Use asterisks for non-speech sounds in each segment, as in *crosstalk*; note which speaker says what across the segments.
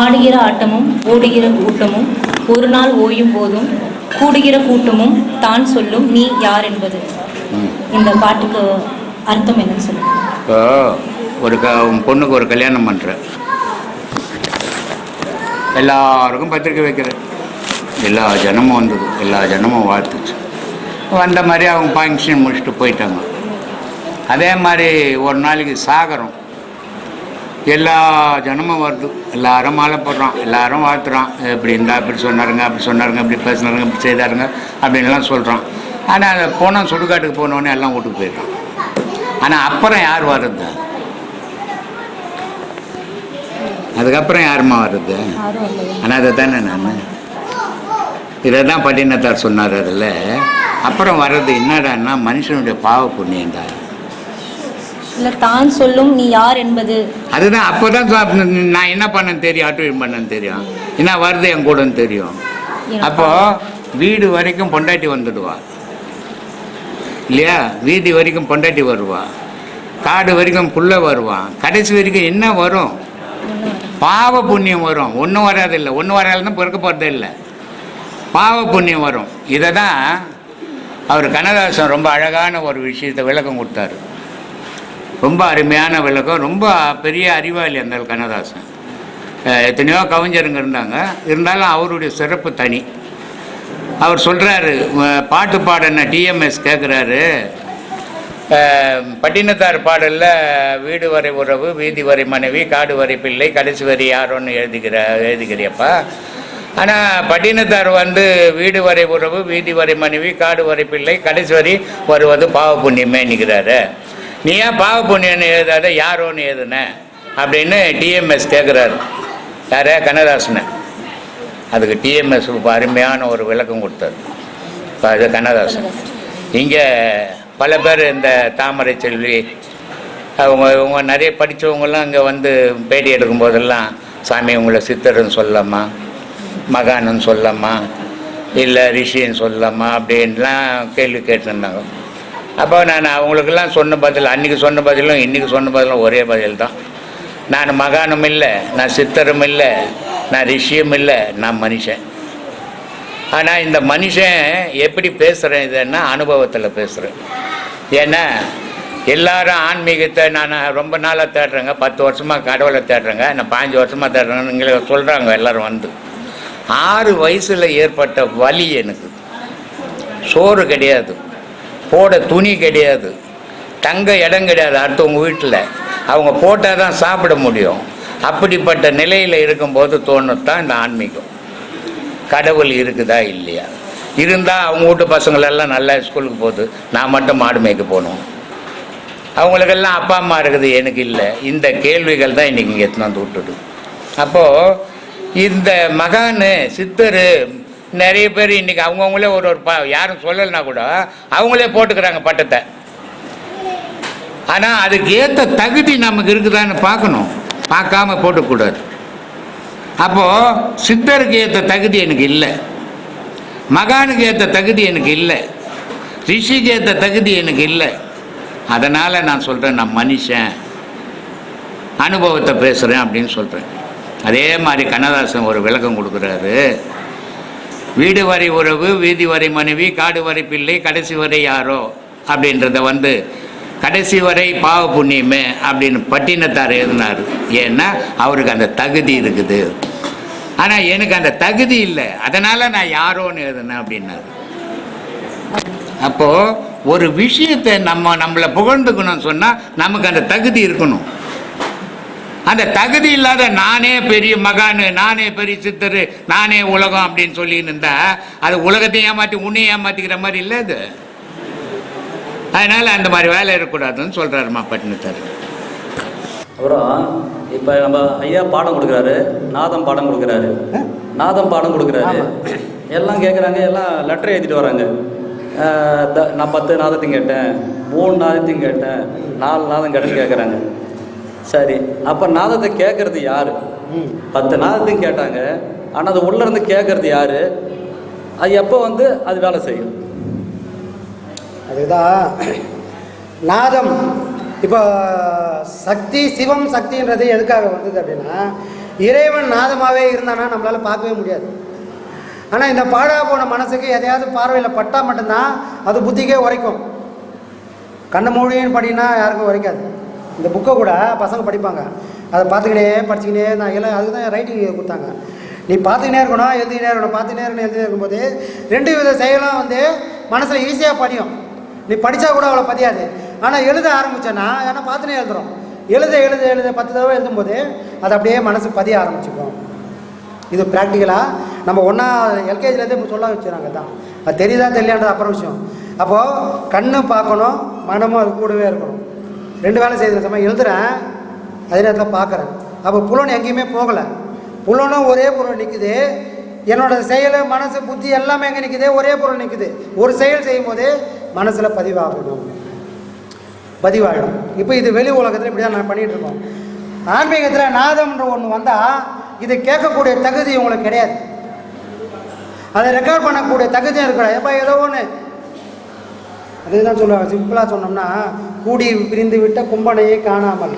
Speaker 1: ஆடுகிற ஆட்டமும் ஓடுகிற கூட்டமும் ஒரு நாள் ஓயும் போதும் கூடுகிற கூட்டமும் தான் சொல்லும் நீ யார் என்பது. இந்த பாட்டுக்கு அர்த்தம் என்னன்னு சொல்லுங்க.
Speaker 2: இப்போ ஒரு க பொண்ணுக்கு ஒரு கல்யாணம் பண்ணுற எல்லாருக்கும் பத்திரிக்கை வைக்கிற எல்லா ஜனமும் வந்தது. எல்லா ஜனமும் வாழ்த்துச்சு. வந்த மாதிரி அவங்க ஃபங்க்ஷன் முடிச்சுட்டு போயிட்டாங்க. அதே மாதிரி ஒரு நாளைக்கு சாகரம். எல்லா ஜனமும் வருது. எல்லாரும் மாலை போடுறான் எல்லாரும் வாழ்த்துறான். இப்படி இருந்தா இப்படி சொன்னாருங்க அப்படி சொன்னாருங்க இப்படி பேசினாருங்க இப்படி செய்தாருங்க அப்படின்லாம் சொல்கிறான் ஆனால் அதை போனால் சுடுகாட்டுக்கு போனோடனே எல்லாம் வீட்டுக்கு போயிடுறான். ஆனால் அப்புறம் யார் வர்றது? அதுக்கப்புறம் யாரும்மா வர்றது? ஆனால் அதை தானே நான். இதை தான் பட்டினத்தார் சொன்னார் அதில். அப்புறம் வர்றது என்னடான்னா மனுஷனுடைய பாவ தான்
Speaker 1: இல்ல தான் சொல்லும் நீ யார் என்பது.
Speaker 2: அதுதான் அப்போ தான் நான் என்ன பண்ணேன்னு தெரியும் ஆட்டோயம் பண்ணேன்னு தெரியும். என்ன வருது என் கூடன்னு தெரியும். அப்போ வீடு வரைக்கும் பொண்டாட்டி வந்துடுவா. இல்லையா? வீதி வரைக்கும் பொண்டாட்டி வருவா. காடு வரைக்கும் புள்ள வருவான் கடைசி வரைக்கும் என்ன வரும்? பாவ புண்ணியம் வரும். ஒன்றும் வராதில்லை. ஒன்றும் வராதுன்னு பிறக்க போகிறதே இல்லை. பாவ புண்ணியம் வரும். இதை தான் அவர் கண்ணதாசன் ரொம்ப அழகான ஒரு விஷயத்தை விளக்கம் கொடுத்தாரு. ரொம்ப அருமையான விளக்கம். ரொம்ப பெரிய அறிவாளி அந்த கண்ணதாசன். எத்தனையோ கவிஞருங்க இருந்தாங்க. இருந்தாலும் அவருடைய சிறப்பு தனி. அவர் சொல்கிறாரு பாட்டு பாடின டிஎம்எஸ் கேட்குறாரு பட்டினத்தார் பாடலில் வீடு வரை உறவு வீதி வரை மனைவி காடு வரை பிள்ளை கடைசி வரை யாரோன்னு எழுதுகிற எழுதிக்கிறியப்பா ஆனால் பட்டினத்தார் வந்து வீடு வரை உறவு வீதி வரை மனைவி காடு வரை பிள்ளை கடைசி வரை வருவது பாவ புண்ணியமே நிற்கிறாரு நீ ஏன் பாவ புண்ணியன்னு எழுதாத யாரோன்னு எழுதுன? அப்படின்னு டிஎம்எஸ் கேட்குறாரு யாரே? கண்ணதாசனை. அதுக்கு டிஎம்எஸ் அருமையான ஒரு விளக்கம் கொடுத்தாரு. இப்போ அது கண்ணதாசன். இங்கே பல பேர் இந்த தாமரை செல்வி அவங்க இவங்க நிறைய படித்தவங்கெல்லாம் இங்கே வந்து பேட்டி எடுக்கும் போதெல்லாம் சாமி உங்களை சித்தர்னு சொல்லலாமா மகானுன்னு சொல்லலாமா இல்லை ரிஷின்னு சொல்லலாமா அப்படின்லாம் கேள்வி கேட்டிருந்தாங்க. அப்போ நான் அவங்களுக்கெல்லாம் சொன்ன பதில் அன்றைக்கி சொன்ன பதிலும் இன்றைக்கி சொன்ன பதிலும் ஒரே பதில் தான். நான் மகானும் இல்லை நான் சித்தரும் இல்லை நான் ரிஷியும் இல்லை நான் மனுஷன். ஆனால் இந்த மனுஷன் எப்படி பேசுகிறேன் இதுன்னா அனுபவத்தில் பேசுகிறேன் ஏன்னா எல்லாரும் ஆன்மீகத்தை நான் ரொம்ப நாளாக தேடுறேங்க. பத்து வருஷமாக கடவுளை தேடுறேங்க. நான் பாஞ்சு வருஷமாக தேடுறேன்னு எங்களை சொல்கிறாங்க எல்லோரும் வந்து. ஆறு வயசில் ஏற்பட்ட வலி எனக்கு. சோறு கிடையாது. போட துணி கிடையாது. தங்க இடம் கிடையாது அடுத்தவங்க வீட்டில். அவங்க போட்டால் தான் சாப்பிட முடியும். அப்படிப்பட்ட நிலையில் இருக்கும்போது தோணுத்தான் இந்த ஆன்மீகம். கடவுள் இருக்குதா இல்லையா? இருந்தால் அவங்க வீட்டு பசங்களெல்லாம் நல்லா ஸ்கூலுக்கு போகுது. நான் மட்டும் மாடு மேய்க்க போகணும். அவங்களுக்கெல்லாம் அப்பா அம்மா இருக்குது எனக்கு இல்லை. இந்த கேள்விகள் தான் இன்றைக்கி இங்கே எடுத்துன்னு வந்து விட்டுடு அப்போது இந்த மகான் சித்தர் நிறைய பேர் இன்றைக்கி அவங்கவுங்களே ஒரு ஒரு ப யாரும் சொல்லலைன்னா கூட அவங்களே போட்டுக்கிறாங்க பட்டத்தை. ஆனால் அதுக்கு ஏற்ற தகுதி நமக்கு இருக்குதான்னு பார்க்கணும். பார்க்காம போட்டுக்கூடாது. அப்போது சித்தருக்கு ஏற்ற தகுதி எனக்கு இல்லை. மகானுக்கு ஏற்ற தகுதி எனக்கு இல்லை. ரிஷிக்கு ஏற்ற தகுதி எனக்கு இல்லை. அதனால் நான் சொல்கிறேன் நான் மனுஷன். அனுபவத்தை பேசுகிறேன் அப்படின்னு சொல்கிறேன் அதே மாதிரி கண்ணதாசன் ஒரு விளக்கம் கொடுக்குறாரு. வீடு வரை உறவு வீதி வரை மனைவி காடு வரை பிள்ளை கடைசி வரை யாரோ அப்படின்றத வந்து கடைசி வரை பாவ புண்ணியமே அப்படின்னு பட்டினத்தார் எழுதினார். ஏன்னா அவருக்கு அந்த தகுதி இருக்குது. ஆனால் எனக்கு அந்த தகுதி இல்லை. அதனால் நான் யாரோன்னு எழுதினேன் அப்படின்னாரு. அப்போது ஒரு விஷயத்தை நம்ம நம்மளை புகழ்ந்துக்கணும்னு சொன்னால் நமக்கு அந்த தகுதி இருக்கணும். அந்த தகுதி இல்லாத நானே பெரிய மகானு நானே பெரிய சித்தர் நானே உலகம் அப்படின்னு சொல்லின்னு இருந்தா அது உலகத்தை ஏமாற்றி உன்னையும் ஏமாத்திக்கிற மாதிரி இல்லை அது. அதனால் அந்த மாதிரி வேலை இருக்கக்கூடாதுன்னு சொல்கிறாருமா பட்டினத்தார்.
Speaker 3: அப்புறம் இப்போ நம்ம ஐயா பாடம் கொடுக்குறாரு நாதம் பாடம் கொடுக்குறாரு. நாதம் பாடம் கொடுக்குறாரு. எல்லாம் கேட்குறாங்க எல்லாம் லெட்டர் எழுதிட்டு வராங்க. நான் பத்து நாதத்தையும் கேட்டேன் மூணு நாதத்தையும் கேட்டேன் நாலு நாதம் கேட்டேன்னு கேட்குறாங்க சரி அப்போ நாதத்தை கேட்குறது யார்? பத்து நாதத்தையும் கேட்டாங்க. ஆனால் அது உள்ளே இருந்து கேட்குறது யார்? அது எப்போ வந்து அது வேலை செய்யும்?
Speaker 4: அதுதான். நாதம். இப்போ சக்தி சிவம் சக்தின்றது எதுக்காக வந்தது அப்படின்னா இறைவன் நாதமாகவே இருந்தானா நம்மளால் பார்க்கவே முடியாது. ஆனால் இந்த பாழா போன மனசுக்கு எதையாவது பார்வையில் பட்டால் மட்டும்தான் அது புத்திக்கே உரைக்கும். கண்ணை மூடின்னு படினா யாருக்கும் உரைக்காது. இந்த புக்கை கூட பசங்க படிப்பாங்க. அதை பார்த்துக்கினே படிச்சுக்கினே நான் எல்லாம் அதுக்கு தான் ரைட்டிங் கொடுத்தாங்க. நீ பார்த்துக்கினே இருக்கணும் எழுதிக்கினே இருக்கணும் பார்த்துக்கினே இருக்கணும் எழுதினே இருக்கும்போது ரெண்டு வித செயலும் வந்து மனசில் ஈஸியாக படியும் நீ படித்தா கூட அவ்வளோ பதியாது. ஆனால் எழுத ஆரம்பித்தேன்னா ஏன்னா பார்த்துனே எழுதுறோம். எழுத எழுத எழுத பத்து தடவை எழுதும்போது அது அப்படியே மனசு பதிய ஆரம்பிச்சுக்கும். இது ப்ராக்டிக்கலாக நம்ம ஒன்றா எல்கேஜிலேருந்து இப்போ சொல்ல வச்சுறாங்க தான் அது தெரியுதா தெரியலான்றது அப்புறம் விஷயம். அப்போது கண்ணு பார்க்கணும் மனமும் அது கூடவே இருக்கணும். ரெண்டு வேலை செய்கிற சமயம் எழுதுகிறேன் அதே நேரத்தில் பார்க்குறேன். அப்போ புலன் எங்கேயுமே போகலை. புலனும் ஒரே பொருள் நிற்குது என்னோட செயல் மனசு புத்தி எல்லாமே எங்கே நிற்குது ஒரே பொருள் நிற்குது ஒரு செயல் செய்யும் போதே மனசில் பதிவாகணும். பதிவாகிடும் இப்போ இது வெளி உலகத்தில் இப்படி தான் நான் பண்ணிகிட்டு இருக்கோம். ஆன்மீகத்தில் நாதம்ன்ற ஒன்று வந்தால் இது கேட்கக்கூடிய தகுதி உங்களுக்கு கிடையாது. அதை ரெக்கார்ட் பண்ணக்கூடிய தகுதியும் இருக்கக்கூடாது எப்போ ஏதோ ஒன்று அதுதான் சொல்லுவாங்க. சிம்பிளாக சொன்னோம்னா கூடி பிரிந்து விட்ட கும்பனையை காணாமல்.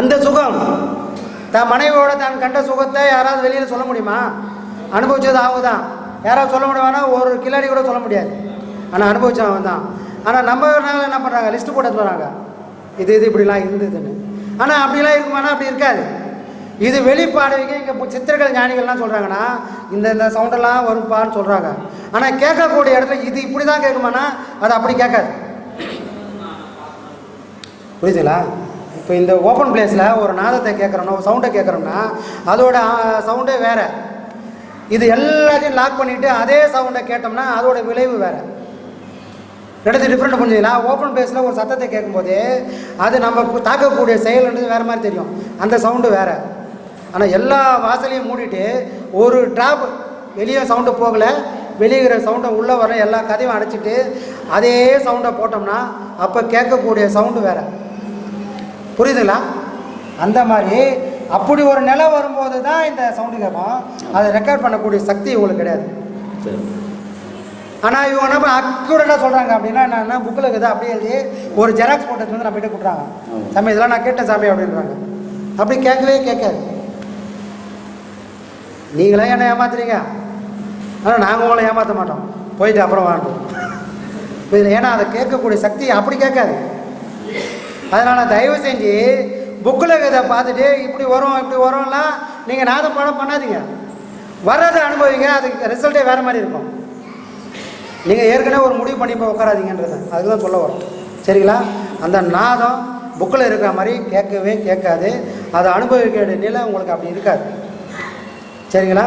Speaker 4: அந்த சுகம் தன் மனைவியோட தான் கண்ட சுகத்தை யாராவது வெளியில் சொல்ல முடியுமா? அனுபவிச்சது ஆகுதான் யாராவது சொல்ல முடியுமானா ஒரு கில்லாடி கூட சொல்ல முடியாது. ஆனால் அனுபவிச்சவன் தான் ஆனால் நம்ம என்ன பண்ணுறாங்க லிஸ்ட்டு போட்டு வராங்க இது இது இப்படிலாம் இருந்ததுன்னு. ஆனால் அப்படிலாம் இருக்குமானா? அப்படி இருக்காது. இது வெளிப்பாடுவீங்க இங்கே சித்திரங்கள் ஞானிகள்லாம் சொல்கிறாங்கன்னா இந்த இந்த சவுண்டெல்லாம் வரும்பான்னு சொல்கிறாங்க ஆனால் கேட்கக்கூடிய இடத்துல இது இப்படி தான் கேட்குமானா? அது அப்படி கேட்காது. புரியுதுங்களா? இப்போ இந்த ஓப்பன் பிளேஸில் ஒரு நாதத்தை கேட்குறோம்னா சவுண்டை கேட்குறோம்னா அதோட சவுண்டே வேறு. இது எல்லாத்தையும் லாக் பண்ணிவிட்டு அதே சவுண்டை கேட்டோம்னா அதோட விளைவு வேறு. ரெண்டு டிஃப்ரெண்ட் புரிஞ்சுங்களா ஓப்பன் பிளேஸில் ஒரு சத்தத்தை கேட்கும்போது அது நம்ம தாக்கக்கூடிய செயல்ன்றது வேறு மாதிரி தெரியும். அந்த சவுண்டு வேறு. ஆனால் எல்லா வாசலையும் மூடிட்டு ஒரு ட்ராப் வெளியே சவுண்டு போகலை வெளியிற சவுண்டை உள்ளே வர எல்லா கதையும் அடைச்சிட்டு அதே சவுண்டை போட்டோம்னா அப்போ கேட்கக்கூடிய சவுண்டு வேறு. புரியுதுங்களா? அந்த மாதிரி. அப்படி ஒரு நிலை வரும்போது தான் இந்த சவுண்டு கேட்கும் அதை ரெக்கார்ட் பண்ணக்கூடிய சக்தி உங்களுக்கு கிடையாது. ஆனால் இவங்க நம்ம அக்யூரேட்டாக சொல்கிறாங்க அப்படின்னா என்னன்னா புக்கில் இருக்குது அப்படியே எழுதி ஒரு ஜெராக்ஸ் போட்டது வந்து நம்ம கொடுக்குறாங்க சாமி இதெல்லாம் நான் கேட்டேன் சாமி அப்படின்றாங்க. அப்படி கேட்கவே கேட்காது. நீங்களே என்ன ஏமாத்துறீங்க? ஆனால் நாங்கள் உங்களை ஏமாற்ற மாட்டோம். போயிட்டு அப்புறம் வாண்டோம் இதில் *laughs* ஏன்னா அதை கேட்கக்கூடிய சக்தி அப்படி கேட்காது. அதனால் தயவு செஞ்சு புக்கில் இதை பார்த்துட்டு இப்படி வரும் இப்படி வரும்லாம் நீங்கள் நாதம் பாடம் பண்ணாதீங்க. வர்றதை அனுபவிங்க அதுக்கு ரிசல்ட்டே வேறு மாதிரி இருக்கும். நீங்கள் ஏற்கனவே ஒரு முடிவு பண்ணி இப்போ உட்காராதீங்கன்றது அதுக்கு தான் சொல்ல வரும் சரிங்களா? அந்த நாதம் புக்கில் இருக்கிற மாதிரி கேட்கவே கேட்காது. அதை அனுபவிக்க வேண்டிய நிலை உங்களுக்கு அப்படி இருக்காது. சரிங்களா?